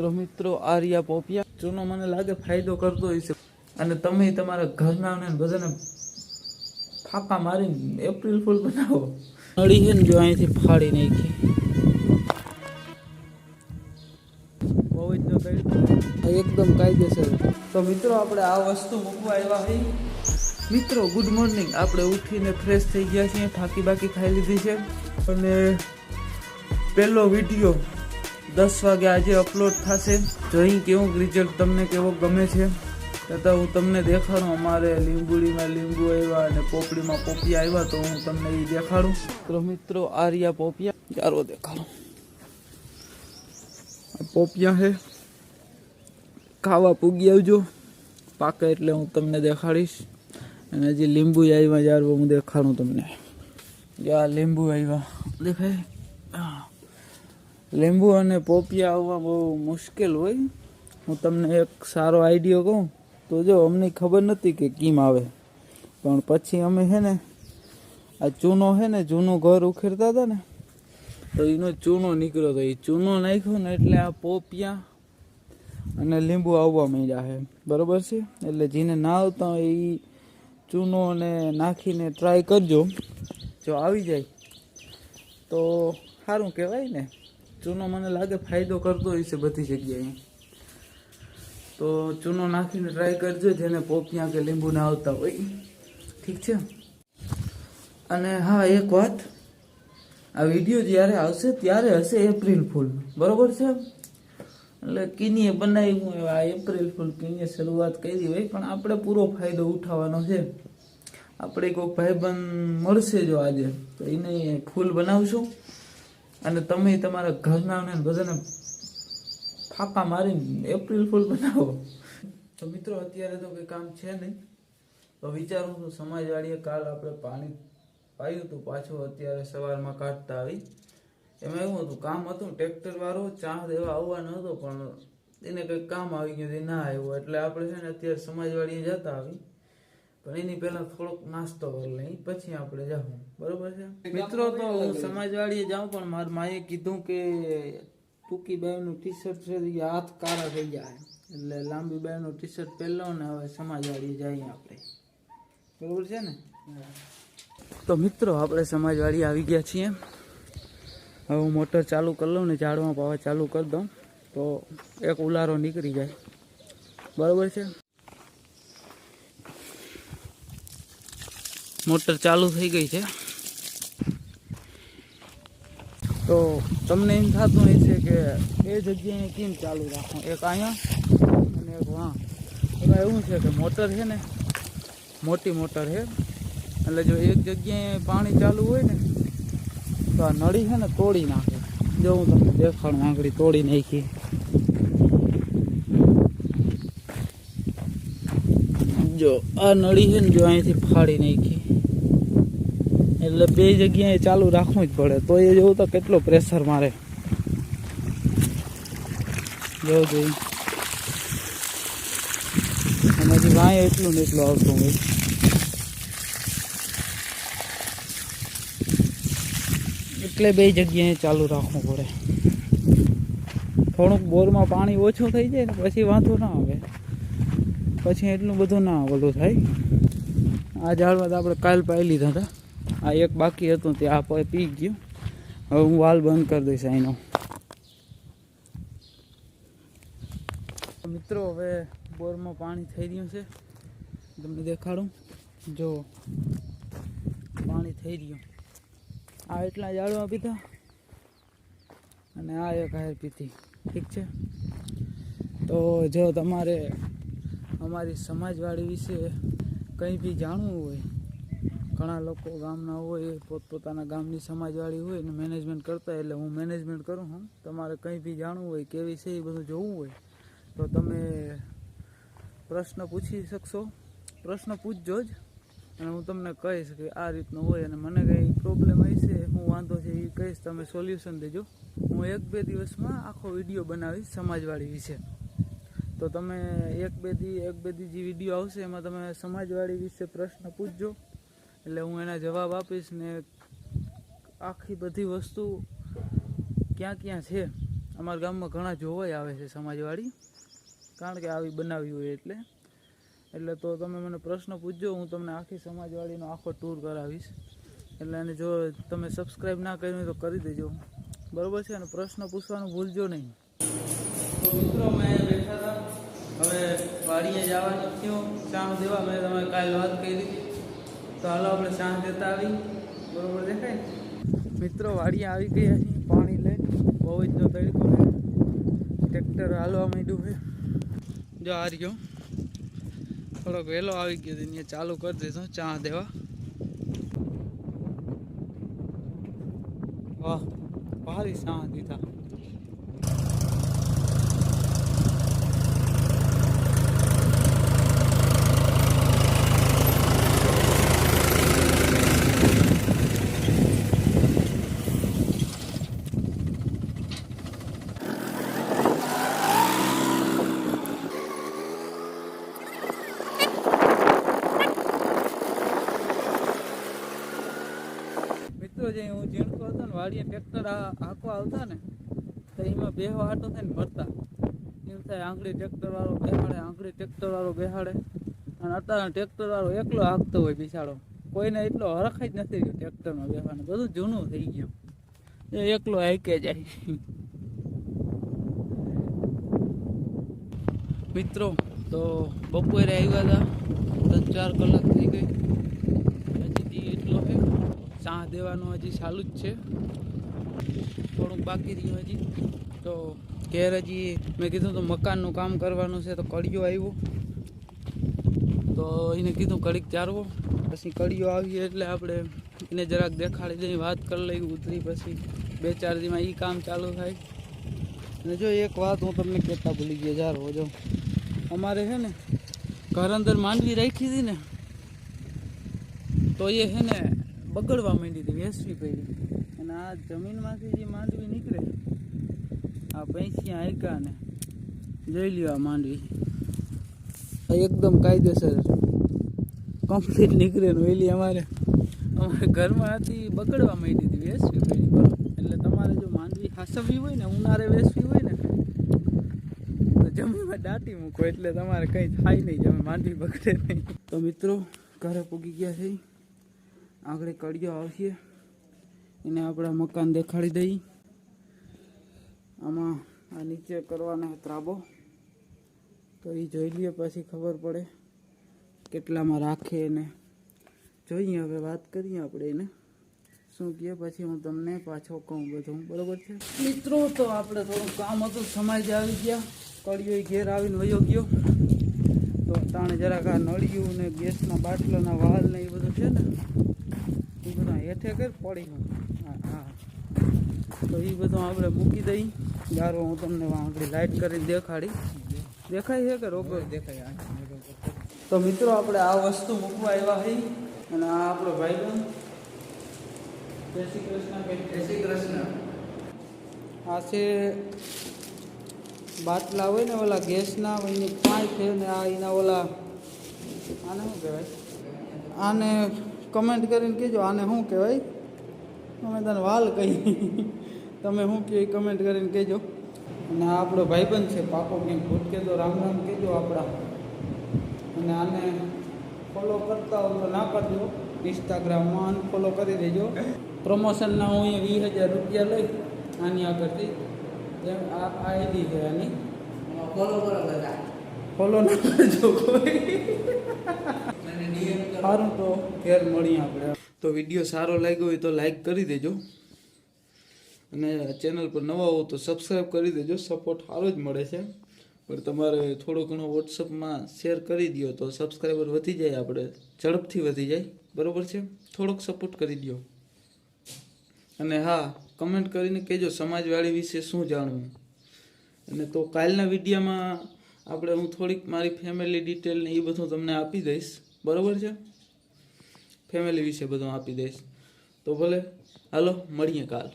તો મિત્રો આર્યા પોપિયા. ચૂનો મને લાગે ફાયદો કરતો હશે અને તમે તમારા ઘરના ને બધાને ફાંકા મારીને એપ્રિલ ફૂલ બનાવો. નળી છે ને જો અહીંથી ફાડી નાખી. એકદમ કાયદેસર. તો મિત્રો આપણે આ વસ્તુ મૂકવા આવ્યા હોય મિત્રો ગુડ મોર્નિંગ આપણે ઉઠીને ફ્રેશ થઈ ગયા છીએ. ફાકી બાકી ખાઈ લીધી છે. અને પહેલો વીડિયો દસ વાગે આજે અપલોડ થશે. જોઈ કેવું રિઝલ્ટ તમને કેવો ગમે છે? તથા હું તમને દેખાડું. અમારે લીંબુડીમાં લીંબુ આવ્યા અને પોપડીમાં પોપિયા આવ્યા, તો હું તમને એ દેખાડું. તો મિત્રો, આર્યા પોપિયા ચારો દેખાડું. આ પોપિયા છે ખાવા પૂગી આવજો. પાકે એટલે હું તમને દેખાડીશ. અને હજી લીંબુ આવ્યા જ્યારે હું દેખાડું તમને. યા લીંબુ આવ્યા. દેખાય. લીંબુ અને પોપિયા આવવા બહુ મુશ્કેલ હોય. હું તમને એક સારો આઈડિયો કહું. તો જો, અમને ખબર નથી કે કેમ આવે. પણ પછી અમે છે ને, આ ચૂનો છે ને, જૂનું ઘર ઉખેરતા હતા ને, તો એનો ચૂનો નીકળ્યો તો એ ચૂનો નાખ્યો ને, એટલે આ પોપિયા અને લીંબુ આવવા માંડ્યા છે. બરોબર છે? એટલે જેને ના આવતા હોય એ ચૂનો અને નાખીને ટ્રાય કરજો. જો આવી જાય, તો સારું કહેવાય ને. ચૂનો મને લાગે ફાયદો કરતો છે બધી જગ્યાએ. તો ચૂનો નાખીને ટ્રાય કરજો, જેને પોપિયા કે લીંબુ ના આવતા હોય. ઠીક છે? અને હા, એક વાત. આ વીડિયો જ્યારે આવશે, ત્યારે હશે એપ્રિલ ફૂલ. બરોબર છે? એટલે કિનીએ બનાવ્યું હોય, આ એપ્રિલ ફૂલ કિનીએ શરૂઆત કરી હોય, પણ આપણે પૂરો ફાયદો ઉઠાવવાનો છે. આપણે કોઈ ભાઈબંધ મળશે જો આજે, તો એને ફૂલ બનાવશું. અને તમે તમારા ઘરના ને બધાને ફાંકા મારીને એપ્રિલ ફૂલ બનાવો. તો મિત્રો, અત્યારે તો કંઈ કામ છે નહીં. તો વિચારું છું, સમાજવાળીએ કાલ આપણે પાણી પાયું હતું, પાછું અત્યારે સવારમાં કાઢતા આવી. એમાં એવું હતું, કામ હતું, ટ્રેક્ટરવાળું ચા દેવા આવવાનો હતો પણ એને કંઈક કામ આવી ગયું ના આવ્યું. એટલે આપણે છે ને અત્યારે સમાજવાળીએ જતા આવી. પણ એની પહેલા થોડોક નાસ્તો કરી લઈ પછી આપણે જાઉં બરોબર છે? મિત્રો તો હું સમાજવાળીએ જાઉં પણ મારા માએ કીધું કે ટૂંકી બાઈનું ટી શર્ટ છે હાથ કાળા થઈ જાય. એટલે લાંબી બાઈનું ટી શર્ટ પહેલો ને હવે સમાજવાળીએ જઈએ આપણે. બરોબર છે ને? તો મિત્રો આપણે સમાજવાળી આવી ગયા છીએ. હવે હું મોટર ચાલુ કરી લઉં ને ઝાડમાં પાવા ચાલુ કરી દઉં. તો એક ઉલારો નીકળી જાય. બરોબર છે? મોટર ચાલુ થઈ ગઈ છે. તો તમને એમ થતું હોય છે કે એ જગ્યાએ કેમ ચાલુ રાખવું? એક અહીંયા અને એક વાં. એમાં એવું છે કે મોટર છે ને, મોટી મોટર છે. એટલે જો એક જગ્યાએ પાણી ચાલુ હોય ને, તો આ નળી છે ને તોડી નાખે. જો હું તમને દેખાડું, આંગળી તોડી નાખી. જો આ નળી છે ને જો અહીંથી ફાડી નાખી. એટલે બે જગ્યાએ ચાલુ રાખવું જ પડે. તો એ જોવું તો કેટલો પ્રેશર મારે. જો જોઈ. અને હજી વાંય એટલું ને એટલું આવતું હોય. એટલે બે જગ્યાએ ચાલુ રાખવું પડે. થોડુંક બોરમાં પાણી ઓછું થઈ જાય ને પછી વાંધો ના આવે. પછી એટલું બધું ના ઓલું થાય. આ ઝાડમાં તો આપણે કાલ પાઈ લીધા હતા. આ એક બાકી હતું તે આ પી ગયું. હવે હું વાલ બંધ કરી દઈશ અહીંનો મિત્રો, હવે બોરમાં પાણી થઈ રહ્યું છે. તમને દેખાડું. જો, પાણી થઈ રહ્યું. આ એટલા જાડવા પીધા. અને આ એક હાર પીધી. ઠીક છે? તો જો તમારે અમારી સમાજવાળી વિશે કંઈ બી જાણવું હોય ઘણા લોકો ગામના હોય પોતપોતાના ગામની સમાજવાળી હોય ને મેનેજમેન્ટ કરતા એટલે હું મેનેજમેન્ટ કરું, હું. તમારે કંઈ બી જાણવું હોય, કેવી છે, એ બધું જોવું હોય, તો તમે પ્રશ્ન પૂછી શકશો. પ્રશ્ન પૂછજો જ. અને હું તમને કહીશ કે આ રીતનું હોય અને મને કંઈ પ્રોબ્લેમ હશે હું વાંધો છે, એ કહીશ, તમે સોલ્યુશન દેજો. હું એક બે દિવસમાં આખો વીડિયો બનાવીશ સમાજવાળી વિશે. તો તમે એક બે દી, એક બે દી જે વીડિયો આવશે, એમાં તમે સમાજવાળી વિશે પ્રશ્ન પૂછજો. એટલે હું એના જવાબ આપીશ ને આખી બધી વસ્તુ ક્યાં ક્યાં છે? અમારા ગામમાં ઘણા જોવાઈ આવે છે સમાજવાળી. કારણ કે આવી બનાવી હોય એટલે. એટલે તો તમે મને પ્રશ્ન પૂછજો, હું તમને આખી સમાજવાળીનો આખો ટૂર કરાવીશ. એટલે અને જો તમે સબસ્ક્રાઈબ ના કર્યું તો કરી દેજો. બરોબર છે? અને પ્રશ્ન પૂછવાનું ભૂલજો નહીં. તો મિત્રો, મેં બેઠા હતા. હવે વાડીએ જવાનું થયું. શામ દેવા, મેં તમે કાલે વાત કરી. હતી તો હાલો આપણે શામ દેતા આવી. બરોબર દેખાય? મિત્રો વાડી આવી ગયા છીએ, પાણી લઈ. બહુ જ જો છે. ટ્રેક્ટર હાલવા માંડ્યું છે. જો આ રહ્યો. થોડોક વહેલો આવી ગયો અહીંયા ચાલુ કરી દીધો ચા દેવા. વાહ, ભારી ચા દીધા. મિત્રો જે હું ઝીણકો હતો ને વાડીએ ટ્રેક્ટર આખો આવતા ને, તો એમાં બેહવા આટો થાય ને ભરતા. એમ થાય આંગળી ટ્રેક્ટર વાળો બેહાડે, આંગળી ટ્રેક્ટર વાળો બેહાડે. અને અત્યારે ટ્રેક્ટર વાળો એકલો હાંકતો હોય બિચારો. કોઈને એટલો હરખાઈ જ નથી ટ્રેક્ટરમાં બેહવાનું. બધું જૂનું થઈ ગયું. એ એકલો હાઈકે જાય. મિત્રો, તો બપોરે આવ્યા હતા. ત્રણ ચાર કલાક થઈ ગઈ. એટલો ચા દેવાનું હજી ચાલુ જ છે. થોડુંક બાકી રહ્યું હજી. તો ઘેર હજી મેં કીધું તો મકાનનું કામ કરવાનું છે તો કડિયો આવ્યો તો એને કીધું કડીક ચારવો. પછી કડિયો આવી એટલે આપણે એને જરાક દેખાડી દઈ, વાત કરી લઈ, ઉતરી પછી બે ચાર દીમાં એ કામ ચાલુ થાય. અને જો એક વાત હું તમને કહેતા ભૂલી ગયો, જારો જો. અમારે છે ને ઘર અંદર માંડવી રાખી હતી ને, તો એ છે ને બગડવા માંડી હતી વેસવી પડી. અને આ જમીનમાંથી જે માંડવી નીકળે આ પૈસી આયકા ને જોઈ લ્યો આ માંડવી. આ એકદમ કાયદેસર કમ્પ્લીટ નીકળે ને વેલી અમારે. અમારે ઘરમાં હતી બગડવા માંડી હતી વેસવી પડી. એટલે તમારે જો માંડવી હાસવવી હોય ને ઉનાળે વેસવી હોય ને તો જમીનમાં દાટી મૂકો એટલે તમારે કંઈ થાય નહીં જમે માંડવી બગડે નહીં. તો મિત્રો ઘરે પૂગી ગયા છે આગળ કડિયો આવશે. એને આપણા મકાન દેખાડી દઈ. આમાં આ નીચે કરવાના ત્રાબો. તો એ જોઈ લઈએ પછી ખબર પડે કેટલામાં રાખે એને. જોઈએ હવે વાત કરીએ આપણે એને. શું કહે પછી હું તમને પાછો કહું બધું. બરોબર છે? મિત્રો, તો આપણે થોડું કામ હતું, સમાજ આવી ગયા. કડિયો ઘેર આવીને વયો ગયો. તો તાણે જરાક આ નળિયું ને ગેસના બાટલાના વાલ ને એ બધું છે ને હેઠે કર પડી હા હા. તો એ બધું આપણે મૂકી દઈ. ગારો હું તમને આપણી લાઈટ કરીને દેખાડી. દેખાય છે કે રોગો દેખાય. તો મિત્રો આપણે આ વસ્તુ મૂકવા આવ્યા હઈ અને આ આપણો ભાઈબંધ. જય શ્રી કૃષ્ણ જય શ્રી કૃષ્ણ. આ છે બાટલા હોય ને ઓલા ગેસના એની પાંચ છે ને આ એના ઓલા આને શું કહેવાય? આને કમેન્ટ કરીને કહેજો આને શું કહેવાય? અમે તને વાલ કહી. તમે શું કહે કમેન્ટ કરીને કહેજો. અને આ આપણો ભાઈબંધ છે પાકો કંઈક ભૂત કહેતો રામ રામ કહેજો આપણા. અને આને ફોલો કરતા હોય તો ના કરજો ઇન્સ્ટાગ્રામમાં ફોલો કરી દેજો. પ્રમોશનના હું એ વીસ હજાર રૂપિયા લઈ આની આગળથી એમ આ આઈડી છે આની. ફોલો કરો બધા. ફોલો ના કરજો કોઈ. સારું તો ઘેર મળીએ આપણે. તો વીડિયો સારો લાગ્યો હોય તો લાઈક કરી દેજો. અને ચેનલ પર નવા હો તો સબસ્ક્રાઈબ કરી દેજો. સપોર્ટ સારો જ મળે છે. પણ તમારે થોડો ઘણો વોટ્સઅપમાં શેર કરી દો તો સબસ્ક્રાઈબર વધી જાય આપણે. ઝડપથી વધી જાય. બરાબર છે? થોડોક સપોર્ટ કરી દો અને હા કમેન્ટ કરીને કહેજો સમાજવાળી વિશે શું જાણવું. અને તો કાલના વિડીયામાં આપણે હું થોડીક મારી ફેમિલી ડિટેલ ને એ બધું તમને આપી દઈશ. બરાબર છે? ફેમિલી વિશે બધું આપી દઈશ. તો ભલે. હાલો મળીએ કાલ.